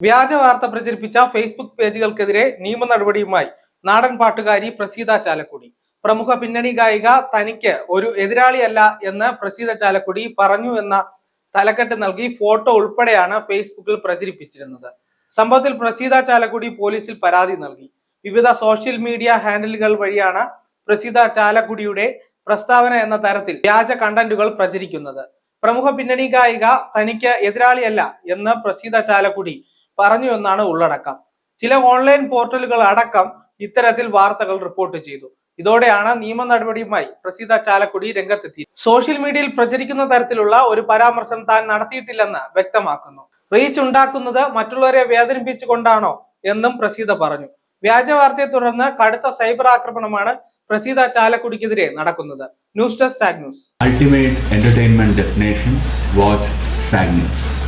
വ്യാജ വാർത്ത പ്രചരിപ്പിച്ച ഫേസ്ബുക്ക് പേജുകൾക്കെതിരെ നിയമ നടപടിയുമായി നാടൻ പാട്ടുകാരി പ്രസീത ചാലക്കുടി. പ്രമുഖ പിന്നണി ഗായിക തനിക്ക് ഒരു എതിരാളിയല്ല എന്ന് പ്രസീത ചാലക്കുടി പറഞ്ഞു എന്ന തലക്കെട്ട് നൽകി ഫോട്ടോ ഉൾപ്പെടെയാണ് ഫേസ്ബുക്കിൽ പ്രചരിപ്പിച്ചിരുന്നത്. സംഭവത്തിൽ പ്രസീത ചാലക്കുടി പോലീസിൽ പരാതി നൽകി. വിവിധ സോഷ്യൽ മീഡിയ ഹാൻഡിലുകൾ വഴിയാണ് പ്രസീത ചാലക്കുടിയുടെ പ്രസ്താവന എന്ന തരത്തിൽ വ്യാജ കണ്ടന്റുകൾ പ്രചരിക്കുന്നത്. പ്രമുഖ പിന്നണി ഗായിക തനിക്ക് എതിരാളിയല്ല എന്ന് പ്രസീത ചാലക്കുടി പറഞ്ഞു എന്നാണ് ഉള്ളടക്കം. ചില ഓൺലൈൻ പോർട്ടലുകൾ അടക്കം ഇത്തരത്തിൽ വാർത്തകൾ റിപ്പോർട്ട് ചെയ്തു. ഇതോടെയാണ് നിയമ നടപടിയുമായി പ്രസീത ചാലക്കുടി രംഗത്തെത്തി. സോഷ്യൽ മീഡിയയിൽ പ്രചരിക്കുന്ന തരത്തിലുള്ള ഒരു പരാമർശം താൻ നടത്തിയിട്ടില്ലെന്ന് വ്യക്തമാക്കുന്നു. റീച്ച് ഉണ്ടാക്കുന്നത് മറ്റുള്ളവരെ വേദനിപ്പിച്ചുകൊണ്ടാണോ എന്നും പ്രസീത പറഞ്ഞു. വ്യാജ വാർത്തയെ തുടർന്ന് കടുത്ത സൈബർ ആക്രമണമാണ് പ്രസീത ചാലക്കുടിക്കെതിരെ നടക്കുന്നത്. News desk zag news. Ultimate entertainment destination watch zag news